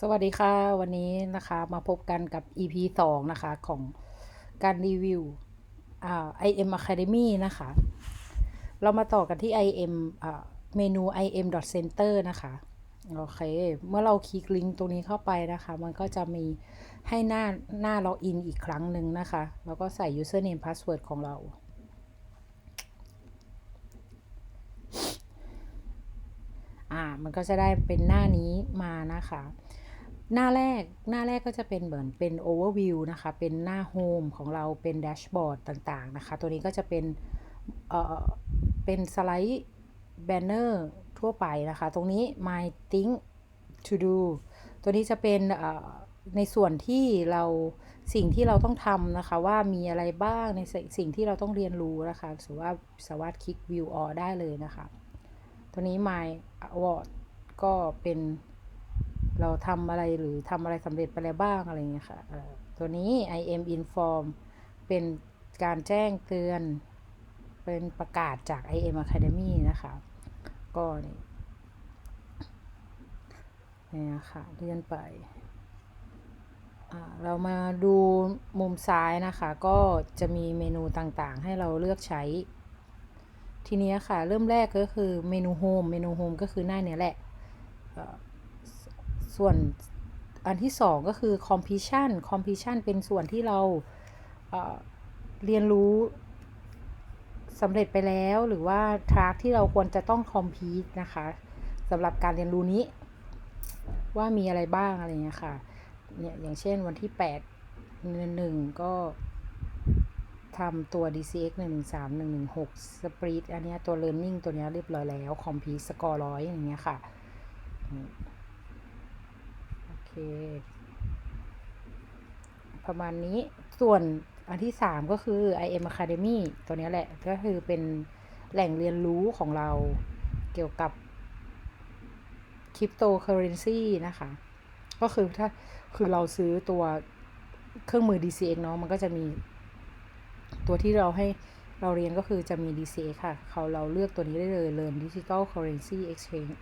สวัสดีค่ะ วันนี้นะคะมาพบกันกับ EP 2 นะคะ ของการรีวิวอ่า IM Academy นะคะ เรามาต่อกันที่ IM อ่าเมนู im center นะคะ โอเค เมื่อเราคลิกลิงก์ตรงนี้เข้าไปนะคะ มันก็จะมีให้หน้าหน้าล็อกอินอีกครั้งหนึ่งนะคะ แล้วก็ใส่ username password ของเราอ่ามันก็จะได้เป็นหน้านี้มานะคะ หน้าแรกหน้าแรกก็จะเป็นเหมือนเป็น overview นะคะ เป็นหน้า home ของเราเป็นแดชบอร์ดต่างๆนะคะ ตัวนี้ก็จะเป็นเอ่อเป็นสไลด์แบนเนอร์ทั่วไปนะคะ ตรงนี้ my thing to do ตัวนี้จะเป็นเอ่อในส่วนที่เราสิ่งที่เราต้องทำนะคะ ว่ามีอะไรบ้างในสิ่งที่เราต้องเรียนรู้นะคะสมมติว่าสามารถคลิก view all ได้เลยนะคะ ตัวนี้ my award ก็เป็น เราทำอะไรหรือทำอะไรสำเร็จไปแล้วบ้างอะไรเงี้ยค่ะตัวนี้ IM inform เป็นการแจ้งเตือน เป็นประกาศจาก IM Academy นะคะ ก็นี่นี่ค่ะเลื่อนไป เรามาดูมุมซ้ายนะคะ ก็จะมีเมนูต่างๆ ให้เราเลือกใช้ ทีนี้ค่ะ เริ่มแรกก็คือเมนูโฮมเมนูโฮมก็คือหน้าเนี้ยแหละ ส่วนอันที่สองก็คือ completion completion เป็นส่วนที่เราเเรียนรู้สำเร็จไปแล้วหรือว่าทรา k ที่เราควรจะต้อง complete นะคะสำหรับการเรียนรู้นี้ ว่ามีอะไรบ้างอะไรเงี้ยค่ะเนี่ยอย่างเช่นวันที่8เดือนหนึ่งก็ทำตัว DCX 1 1 3 1 1 6 Spread อันนี้ตัว Learning ตัวนี้เรียบร้อยแล้ว Complete Score ร้อยอย่างเงี้ยค่ะ ประมาณนี้ส่วนอันที่3ก็คือ IM Academy ตัวนี้แหละ ก็คือเป็นแหล่งเรียนรู้ของเราเกี่ยวกับคริปโตเคอเรนซีนะคะ ก็คือถ้าคือเราซื้อตัวเครื่องมือ DCX เนาะมันก็จะมี ตัวที่เราให้เราเรียนก็คือจะมี DCX ค่ะ เขาเราเลือกตัวนี้ได้เลย Learn Digital Currency Exchange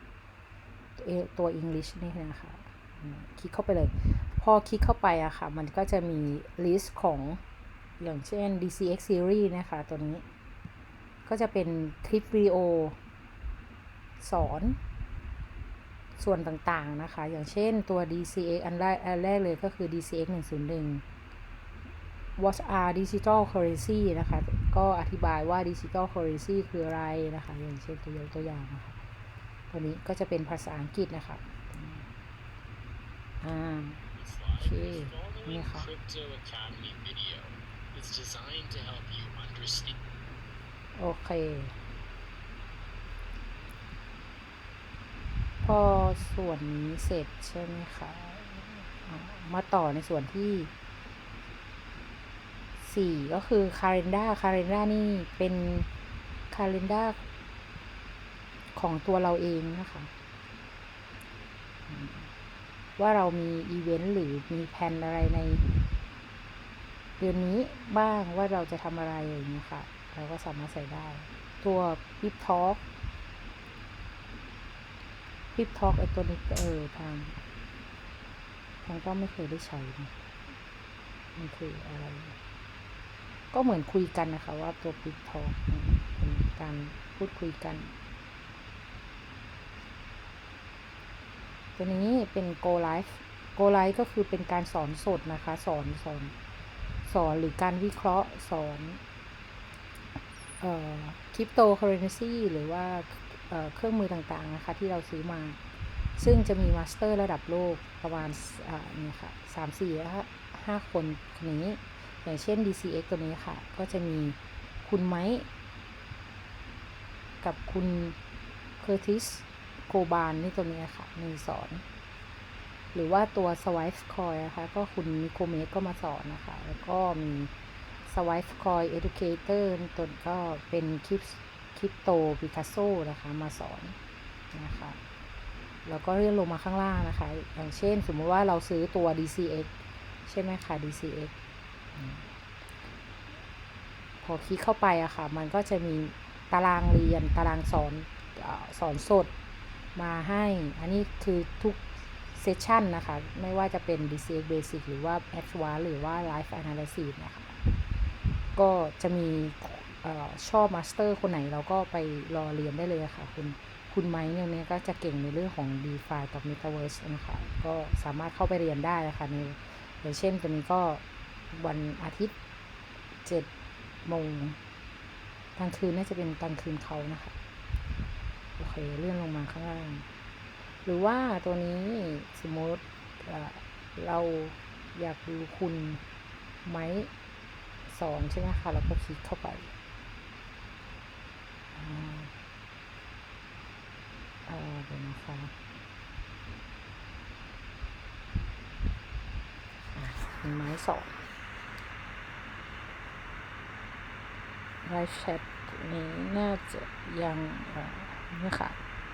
ตัว English นี่นะคะ คลิกเข้าไปเลย พอคลิกเข้าไปอะค่ะ มันก็จะมีลิสต์ของอย่างเช่น DCX Series นะคะตัวนี้ ก็จะเป็นคลิปวิดีโอสอนส่วนต่างๆนะคะ อย่างเช่นตัว DCX อันแรกอันแรกเลยก็คือ DCX 101 What are digital currency นะคะ ก็อธิบายว่า digital currency คืออะไรนะคะ อย่างเช่นตัวยกตัวอย่างนะคะ ตัวนี้ก็จะเป็นภาษาอังกฤษนะคะ อ่าโอเคนี่ค่ะ Crypto Academy video. It's designed to help you understand. โอเค พอส่วนนี้เสร็จใช่ไหมคะ มาต่อในส่วนที่4ก็คือ calendar calendar นี่เป็น calendar ของตัวเราเองนะคะ ว่าเรามีอีเวนต์หรือมีแผนอะไรในเดือนนี้บ้างว่าเราจะทำอะไรอย่างนี้ค่ะ เราก็สามารถใส่ได้ ตัวพิปทอ k พิปทอ k ไอตัวนี้เออทางทางก็ไม่เคยได้ใช้นะมันคืออะไร ก็เหมือนคุยกันนะคะว่าตัวพิปทอ k เป็นการพูดคุยกัน ตัวนี้เป็น Go Live Go Live ก็คือเป็นการสอนสดนะคะ สอนสอนสอนหรือการวิเคราะห์สอนคริปโตเคอเรนซีหรือว่าเครื่องมือต่างๆนะคะที่เราซื้อมา ซึ่งจะมีมาสเตอร์ระดับโลกประมาณนี่ค่ะสามสี่ห้าคนคนนี้ อย่างเช่น DCX ตัวนี้ค่ะ ก็จะมีคุณไม้กับคุณเคอร์ติส โคบานนี่ตัวนี้ค่ะมีสอน หรือว่าตัว Swipe Coin นะคะก็คุณมิโคเมสก็มาสอนนะคะ แล้วก็มี Swipe Coin Educator ตัวก็เป็นคลิปคริปโตพิคัสโซนะคะมาสอนนะคะแล้วก็เลื่อนลงมาข้างล่างนะคะ อย่างเช่น สมมติว่าเราซื้อตัว DCX ใช่ไหมคะ DCX พอคลิกเข้าไปอะค่ะ มันก็จะมีตารางเรียน ตารางสอนสอนสด มาให้ อันนี้คือทุก session นะคะ ไม่ว่าจะเป็น DCX Basic หรือว่า Advanced หรือว่า Live Analysis นะคะ ก็จะมีอชอบมาสเตอร์คนไหนเราก็ไปรอเรียนได้เลยะค่ะ คุณคุณไม้เนี่ยนี่ยก็จะเก่งในเรื่องของ DeFi กับ Metaverse นะคะ ก็สามารถเข้าไปเรียนได้นะคะในอย่างเช่นตัวนี้ก็วันอาทิตย์7โมงกลางคืนน่าจะเป็นกลางคืนเขานะคะ โอเคเลื่อนลงมาข้างล่าง หรือว่าตัวนี้สมมติเราอยากดูคุณไม้สอนใช่ไหมคะเราก็คลิกเข้าไปเอ่อเดี๋ยวนะคะอะคุณไม้สอนไลฟ์แชทนี้น่าจะยังอ่อ นี่ค่ะ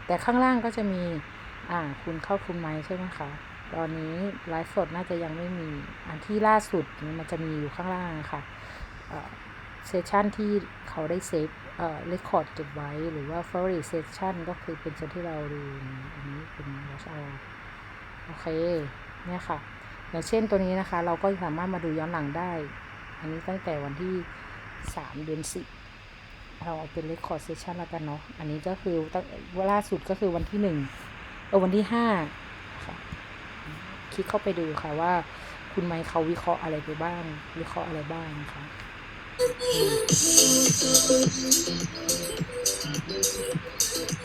แต่ข้างล่างก็จะมีอ่าคุณเข้าคุณไหมใช่ไหมคะตอนนี้ไลฟ์สดน่าจะยังไม่มีอันที่ล่าสุดมันจะมีอยู่ข้างล่างะค่ะเซสชันที่เขาได้เซฟเอ่อเรคคอร์ดเก็บไว้หรือว่า f a v o r i t session ก็คือเป็นส่วนที่เราดูอันนี้เป็น watch hour โอเค เนี่ยค่ะ อย่างเช่นตัวนี้นะคะ เราก็สามารถมาดูย้อนหลังได้ อันนี้ตั้งแต่วันที่ 3 เดือน10 เราเอาเป็น record session แล้วกันเนาะ อันนี้ก็คือตั้งล่าสุดก็คือวันที่หนึ่งเออวันที่ห้าค่ะคลิกเข้าไปดูค่ะว่า คุณไมค์เขาวิเคราะห์อะไรไปบ้าง วิเคราะห์อะไรบ้างนะคะ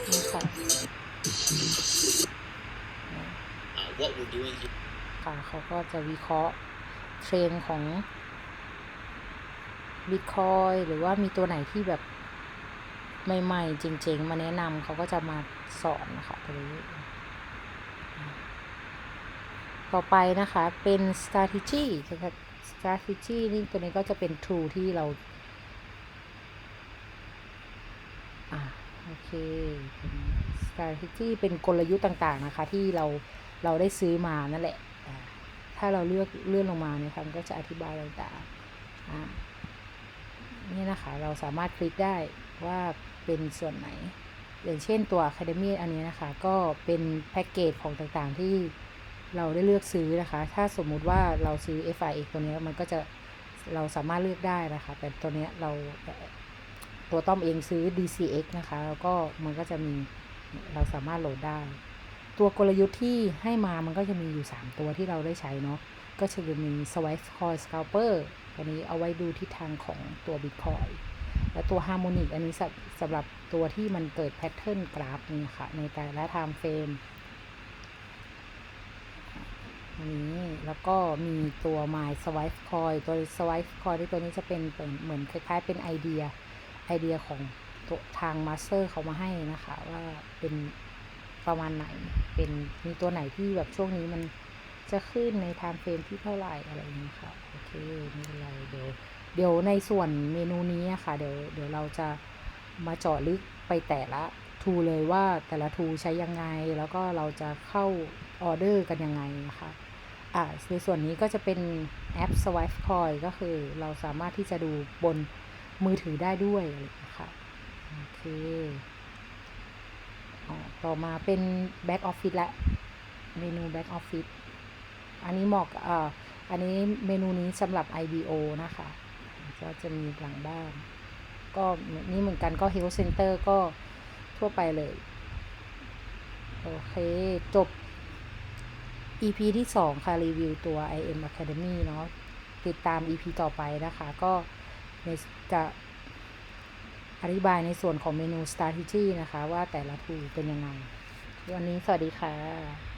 นี่ค่ะ Uh, what we're doing here ค่ะเขาก็จะวิเคราะห์เทรนด์ของบิตคอยหรือว่ามีตัวไหนที่แบบ ใหม่ๆเจ๋งๆ มาแนะนำเขาก็จะมาสอนนะคะตรงนี้ ต่อไปนะคะเป็น strategy นะครับ strategy นี่ตัวนี้ก็จะเป็น tool ที่เราอ่าโอเค strategy เป็นกลยุทธ์ต่างๆนะคะ ที่เราเราได้ซื้อมานั่นแหละ ถ้าเราเลือกเลื่อนลงมาเนี่ยค่ะมันก็จะอธิบายต่างๆอ่านี่นะคะ เราสามารถคลิกได้ว่า เป็นส่วนไหน อย่างเช่นตัว Academy อันนี้นะคะ ก็เป็นแพ็กเกจของต่างๆที่เราได้เลือกซื้อนะคะ ถ้าสมมุติว่าเราซื้อ FIX ตัวนี้มันก็จะเราสามารถเลือกได้นะคะ แต่ตัวนี้เราตัวต้อมเองซื้อ DCX นะคะ แล้วก็มันก็จะมีเราสามารถโหลดได้ ตัวกลยุทธ์ที่ให้มามันก็จะมีอยู่ 3 ตัวที่เราได้ใช้เนาะ ก็จะมี Swipe Coin Scalper ตัวนี้เอาไว้ดูทิศทางของตัว Bitcoin และตัว Harmonic อันนี้สำหรับตัวที่มันเกิดแพทเทิร์นกราฟนี่ค่ะ ในแต่ละ time frame อันนี้แล้วก็มีตัว My Swipe Coin ตัว Swipe Coin ที่ตัวนี้จะเป็นเหมือนคล้ายๆ เป็นไอเดียไอเดียของตัวทาง Master เขามาให้นะคะ ว่าเป็นประมาณไหน เป็นมีตัวไหนที่แบบช่วงนี้มันจะขึ้นใน time frame ที่เท่าไหร่อะไรอย่างนี้ค่ะ โอเคไม่เป็นไรเดี๋ยว เดี๋ยวในส่วนเมนูนี้ค่ะเดี๋ยวเดี๋ยวเราจะมาเจาะลึกไปแต่ละทูเลยว่าแต่ละทูใช้ยังไง แล้วก็เราจะเข้าออเดอร์กันยังไงนะคะอ่าในส่วนนี้ก็จะเป็นแอป Swipe Coin ก็คือเราสามารถที่จะดูบนมือถือได้ด้วยอะคะโอเคอ๋อต่อมาเป็น Back Office ละเมนู Back Office อันนี้เหมาะอ่าอันนี้เมนูนี้สำหรับ IBO นะคะ ก็จะมีหลังบ้าน ก็นี่เหมือนกันก็ Health Center ก็ทั่วไปเลย โอเค จบ EP ที่ 2 ค่ะ รีวิวตัว IM Academy เนาะติดตาม EP ต่อไปนะคะ ก็จะอธิบายในส่วนของเมนู strategy นะคะ ว่าแต่ละทูเป็นยังไงวันนี้สวัสดีค่ะ